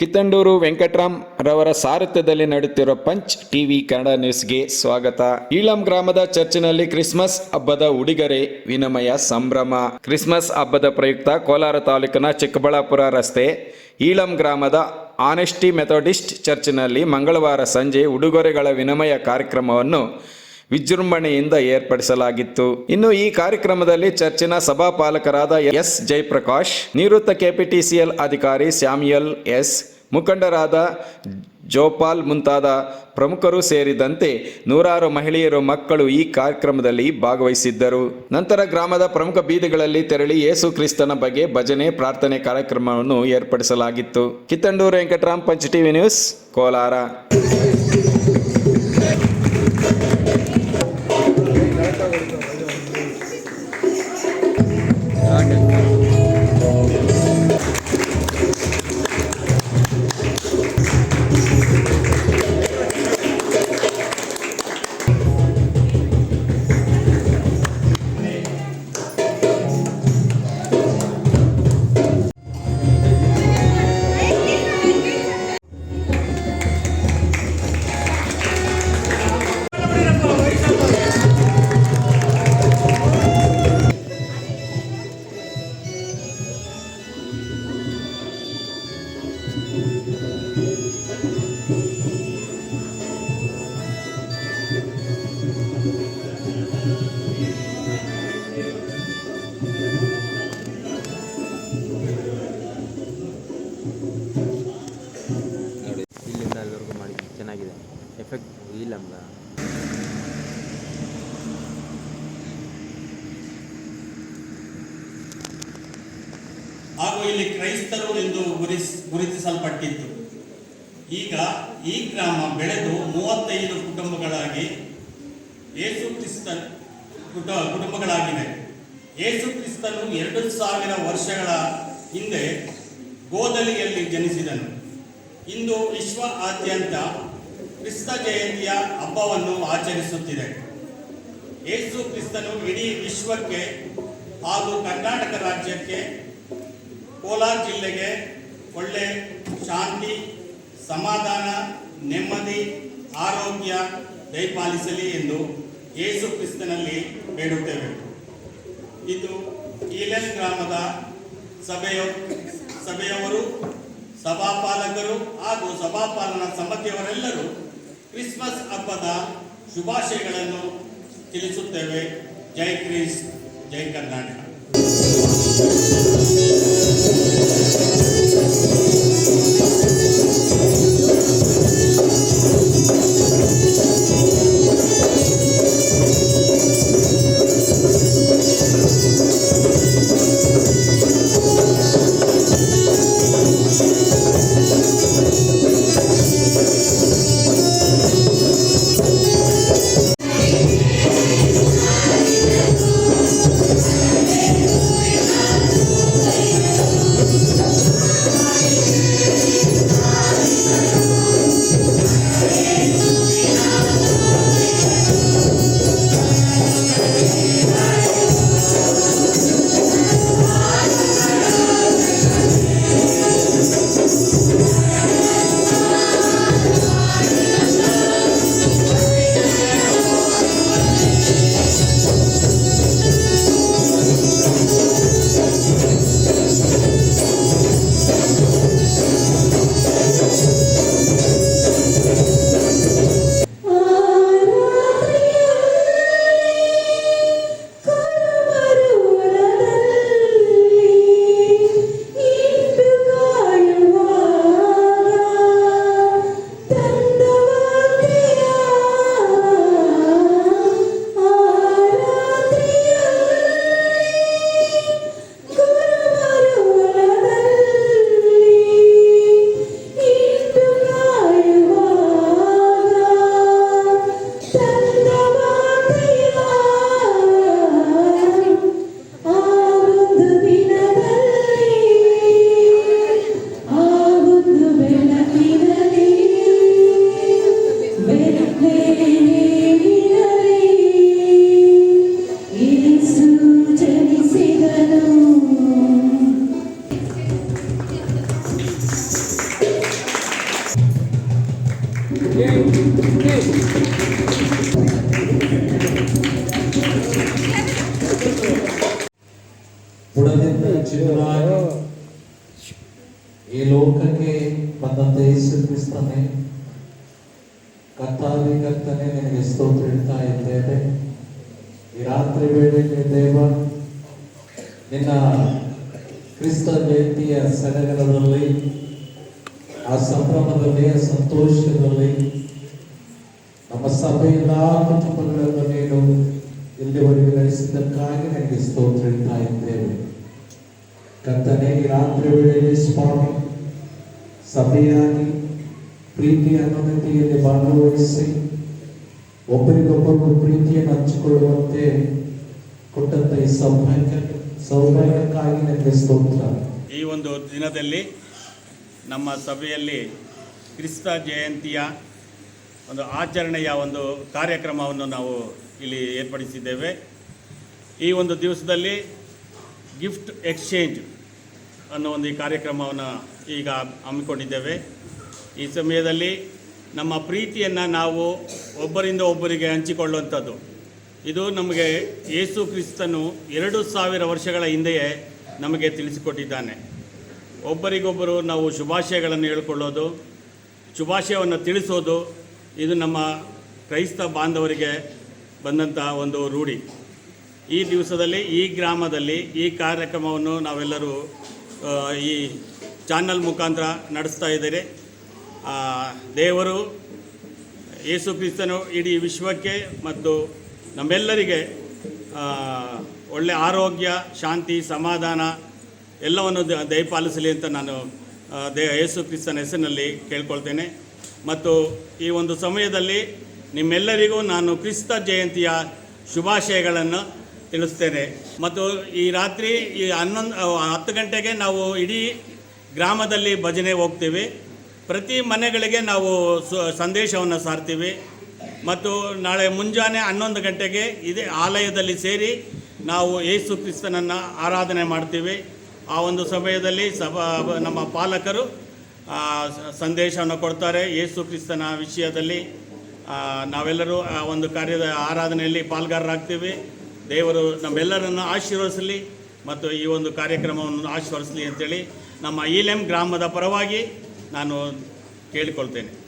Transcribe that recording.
ಕಿತ್ತಂಡೂರು ವೆಂಕಟರಾಮ್ ರವರ ಸಾರಥ್ಯದಲ್ಲಿ ನಡೆಯುತ್ತಿರುವ punch TV Kannada ನ್ಯೂಸ್ಗೆ ಸ್ವಾಗತ. ಈಳಂ ಗ್ರಾಮದ ಚರ್ಚಿನಲ್ಲಿ ಕ್ರಿಸ್ಮಸ್ ಹಬ್ಬದ ಉಡುಗೊರೆ, ವಿನಿಮಯ ಸಂಭ್ರಮ. ಕ್ರಿಸ್ಮಸ್ ಹಬ್ಬದ ಪ್ರಯುಕ್ತ ಕೋಲಾರ ತಾಲೂಕಿನ ಚಿಕ್ಕಬಳ್ಳಾಪುರ ರಸ್ತೆ, ಈಳಂ ಗ್ರಾಮದ ಆನೆಸ್ಟಿ ಮೆಥೋಡಿಸ್ಟ್ ಚರ್ಚಿನಲ್ಲಿ ಮಂಗಳವಾರ ಸಂಜೆ ಉಡುಗೊರೆಗಳ ವಿನಿಮಯ ಕಾರ್ಯಕ್ರಮವನ್ನು ವಿಜೃಂಭಣೆಯಿಂದ ಏರ್ಪಡಿಸಲಾಗಿತ್ತು. ಇನ್ನು ಈ ಕಾರ್ಯಕ್ರಮದಲ್ಲಿ ಚರ್ಚಿನ ಸಭಾಪಾಲಕರಾದ ಎಸ್. ಜಯಪ್ರಕಾಶ್, ನಿವೃತ್ತ ಕೆಪಿಟಿಸಿಎಲ್ ಅಧಿಕಾರಿ ಸ್ಯಾಮ್ಯುಯಲ್ ಎಸ್. ಮುಖಂಡರಾದ ಜೋಪಾಲ್ ಮುಂತಾದ ಪ್ರಮುಖರು ಸೇರಿದಂತೆ ನೂರಾರು ಮಹಿಳೆಯರು ಮಕ್ಕಳು ಈ ಕಾರ್ಯಕ್ರಮದಲ್ಲಿ ಭಾಗವಹಿಸಿದ್ದರು. ನಂತರ ಗ್ರಾಮದ ಪ್ರಮುಖ ಬೀದಿಗಳಲ್ಲಿ ತೆರಳಿ ಯೇಸು ಕ್ರಿಸ್ತನ ಬಗ್ಗೆ ಭಜನೆ, ಪ್ರಾರ್ಥನೆ ಕಾರ್ಯಕ್ರಮವನ್ನು ಏರ್ಪಡಿಸಲಾಗಿತ್ತು. Kittandur Venkatram, Punch TV news, Kolar. ಹಾಗೂ ಇಲ್ಲಿ ಕ್ರೈಸ್ತರು ಎಂದು ಗುರಿಸ್, ಗುರುತಿಸಲ್ಪಟ್ಟಿತ್ತು. ಈಗ ಈ ಗ್ರಾಮ ಬೆಳೆದು ಮೂವತ್ತೈದು ಕುಟುಂಬಗಳಾಗಿ ಯೇಸು ಕ್ರಿಸ್ತ ಕುಟ, ಕುಟುಂಬಗಳಾಗಿವೆ. ಯೇಸು ಕ್ರಿಸ್ತನು ಎರಡು ಸಾವಿರ ವರ್ಷಗಳ ಹಿಂದೆ ಗೋದಲಿಯಲ್ಲಿ ಜನಿಸಿದನು. ಇಂದು ವಿಶ್ವ ಆದ್ಯಂತ ಕ್ರಿಸ್ತ ಜಯಂತಿಯ ಹಬ್ಬವನ್ನು ಆಚರಿಸುತ್ತಿದೆ. ಯೇಸು ಕ್ರಿಸ್ತನು ಇಡೀ ವಿಶ್ವಕ್ಕೆ ಹಾಗೂ ಕರ್ನಾಟಕ ರಾಜ್ಯಕ್ಕೆ ಕೋಲಾರ ಜಿಲ್ಲೆಗೆ ಒಳ್ಳೆ ಶಾಂತಿ, ಸಮಾಧಾನ, ನೆಮ್ಮದಿ, ಆರೋಗ್ಯ ದಯಪಾಲಿಸಲಿ ಎಂದು ಯೇಸು ಕ್ರಿಸ್ತನಲ್ಲಿ ಬೇಡುತ್ತೇವೆ. ಇದು ಈಲೆನ್ ಗ್ರಾಮದ ಸಭೆಯ ಸಭೆಯವರು, ಸಭಾಪಾಲಕರು ಹಾಗೂ ಸಭಾಪಾಲನಾ ಸಮಿತಿಯವರೆಲ್ಲರೂ ಕ್ರಿಸ್ಮಸ್ ಹಬ್ಬದ ಶುಭಾಶಯಗಳನ್ನು ತಿಳಿಸುತ್ತೇವೆ. ಜೈ ಕ್ರಿಸ್, ಜೈ ಕರ್ನಾಟಕ. ಬುಡದಿಂದ ಜೀವನಾಗಿ ಈ ಲೋಕಕ್ಕೆ ಬಂದಂತ ಯೇಸು ಕ್ರಿಸ್ತನೇ ಕರ್ತಾದಿ ಕರ್ತನೆ ನಿನಗೆ ಸ್ತೋತ್ರ ಇಡ್ತಾ ಇದ್ದೇವೆ ಈ ರಾತ್ರಿ ವೇಳೆ ದೇವ, ನಿನ್ನ ಕ್ರಿಸ್ತ ಜಯಂತಿಯ ಸಡಗರದಲ್ಲಿ, ಆ ಸಂಭ್ರಮದಲ್ಲಿ ಸಂತೋಷದಲ್ಲಿ ಸಭೆ ಎಲ್ಲ ಕುಟುಂಬಗಳನ್ನು ನೀನು ಇಲ್ಲಿವರೆಗೆ ನಡೆಸಿದ್ದಕ್ಕಾಗಿ ನನಗೆ ಸ್ತೋತ್ರ ಇಡ್ತಾ ಇದ್ದೇವೆ. ಕರ್ತನೆ, ಈ ರಾತ್ರಿ ವೇಳೆಯಲ್ಲಿ ಸ್ವಾಮಿ, ಸಭೆಯಾಗಿ ಪ್ರೀತಿಯ ಅನುಮತಿಯಲ್ಲಿ ಭಾಗವಹಿಸಿ ಒಬ್ಬರಿಗೊಬ್ಬರು ಪ್ರೀತಿಯನ್ನು ಹಂಚಿಕೊಳ್ಳುವಂತೆ ಕೊಟ್ಟಂತ ಈ ಸೌಭಾಗ್ಯ, ಸೌಭಾಗ್ಯಕ್ಕಾಗಿ ನನಗೆ ಸ್ತೋತ್ರ. ಈ ಒಂದು ದಿನದಲ್ಲಿ ನಮ್ಮ ಸಭೆಯಲ್ಲಿ ಕ್ರಿಸ್ತ ಜಯಂತಿಯ ಒಂದು ಆಚರಣೆಯ ಒಂದು ಕಾರ್ಯಕ್ರಮವನ್ನು ನಾವು ಇಲ್ಲಿ ಏರ್ಪಡಿಸಿದ್ದೇವೆ. ಈ ಒಂದು ದಿವಸದಲ್ಲಿ ಗಿಫ್ಟ್ ಎಕ್ಸ್ಚೇಂಜ್ ಅನ್ನೋ ಒಂದು ಈ ಕಾರ್ಯಕ್ರಮವನ್ನು ಈಗ ಹಮ್ಮಿಕೊಂಡಿದ್ದೇವೆ. ಈ ಸಮಯದಲ್ಲಿ ನಮ್ಮ ಪ್ರೀತಿಯನ್ನು ನಾವು ಒಬ್ಬರಿಂದ ಒಬ್ಬರಿಗೆ ಹಂಚಿಕೊಳ್ಳುವಂಥದ್ದು. ಇದು ನಮಗೆ ಯೇಸು ಕ್ರಿಸ್ತನು ಎರಡು ಸಾವಿರ ವರ್ಷಗಳ ಹಿಂದೆಯೇ ನಮಗೆ ತಿಳಿಸಿಕೊಟ್ಟಿದ್ದಾನೆ. ಒಬ್ಬರಿಗೊಬ್ಬರು ನಾವು ಶುಭಾಶಯಗಳನ್ನು ಹೇಳ್ಕೊಳ್ಳೋದು, ಶುಭಾಶಯವನ್ನು ತಿಳಿಸೋದು ಇದು ನಮ್ಮ ಕ್ರೈಸ್ತ ಬಾಂಧವರಿಗೆ ಬಂದಂತಹ ಒಂದು ರೂಢಿ. ಈ ದಿವಸದಲ್ಲಿ, ಈ ಗ್ರಾಮದಲ್ಲಿ, ಈ ಕಾರ್ಯಕ್ರಮವನ್ನು ನಾವೆಲ್ಲರೂ ಈ ಚಾನಲ್ ಮುಖಾಂತರ ನಡೆಸ್ತಾ ಇದ್ದೀರಿ ದೇವರು ಯೇಸು ಕ್ರಿಸ್ತನು ಇಡೀ ವಿಶ್ವಕ್ಕೆ ಮತ್ತು ನಮ್ಮೆಲ್ಲರಿಗೆ ಒಳ್ಳೆ ಆರೋಗ್ಯ, ಶಾಂತಿ, ಸಮಾಧಾನ ಎಲ್ಲವನ್ನು ದಯಪಾಲಿಸಲಿ ಅಂತ ನಾನು ದೇ ಯೇಸು ಕ್ರಿಸ್ತನ ಹೆಸರಿನಲ್ಲಿ ಕೇಳ್ಕೊಳ್ತೇನೆ. ಮತ್ತು ಈ ಒಂದು ಸಮಯದಲ್ಲಿ ನಿಮ್ಮೆಲ್ಲರಿಗೂ ನಾನು ಕ್ರಿಸ್ತ ಜಯಂತಿಯ ಶುಭಾಶಯಗಳನ್ನು ತಿಳಿಸ್ತೇನೆ. ಮತ್ತು ಈ ರಾತ್ರಿ ಈ ಹನ್ನೊಂದು ಹತ್ತು ಗಂಟೆಗೆ ನಾವು ಇಡೀ ಗ್ರಾಮದಲ್ಲಿ ಭಜನೆ ಹೋಗ್ತೀವಿ. ಪ್ರತಿ ಮನೆಗಳಿಗೆ ನಾವು ಸಂದೇಶವನ್ನು ಸಾರ್ತೀವಿ. ಮತ್ತು ನಾಳೆ ಮುಂಜಾನೆ ಹನ್ನೊಂದು ಗಂಟೆಗೆ ಇದೇ ಆಲಯದಲ್ಲಿ ಸೇರಿ ನಾವು ಯೇಸು ಕ್ರಿಸ್ತನನ್ನು ಆರಾಧನೆ ಮಾಡ್ತೀವಿ. ಆ ಒಂದು ಸಮಯದಲ್ಲಿ ಸಭಾ, ನಮ್ಮ ಪಾಲಕರು ಸಂದೇಶವನ್ನು ಕೊಡ್ತಾರೆ ಯೇಸು ಕ್ರಿಸ್ತನ ವಿಷಯದಲ್ಲಿ. ನಾವೆಲ್ಲರೂ, ಆ, ಒಂದು ಕಾರ್ಯದ ಆರಾಧನೆಯಲ್ಲಿ ಪಾಲ್ಗಾರರಾಗ್ತೀವಿ. ದೇವರು ನಮ್ಮೆಲ್ಲರನ್ನು ಆಶೀರ್ವದಿಸಲಿ ಮತ್ತು ಈ ಒಂದು ಕಾರ್ಯಕ್ರಮವನ್ನು ಆಶೀರ್ವದಿಸಲಿ ಅಂತೇಳಿ ನಮ್ಮ ಈಲೆಂ ಗ್ರಾಮದ ಪರವಾಗಿ ನಾನು ಕೇಳಿಕೊಳ್ತೇನೆ.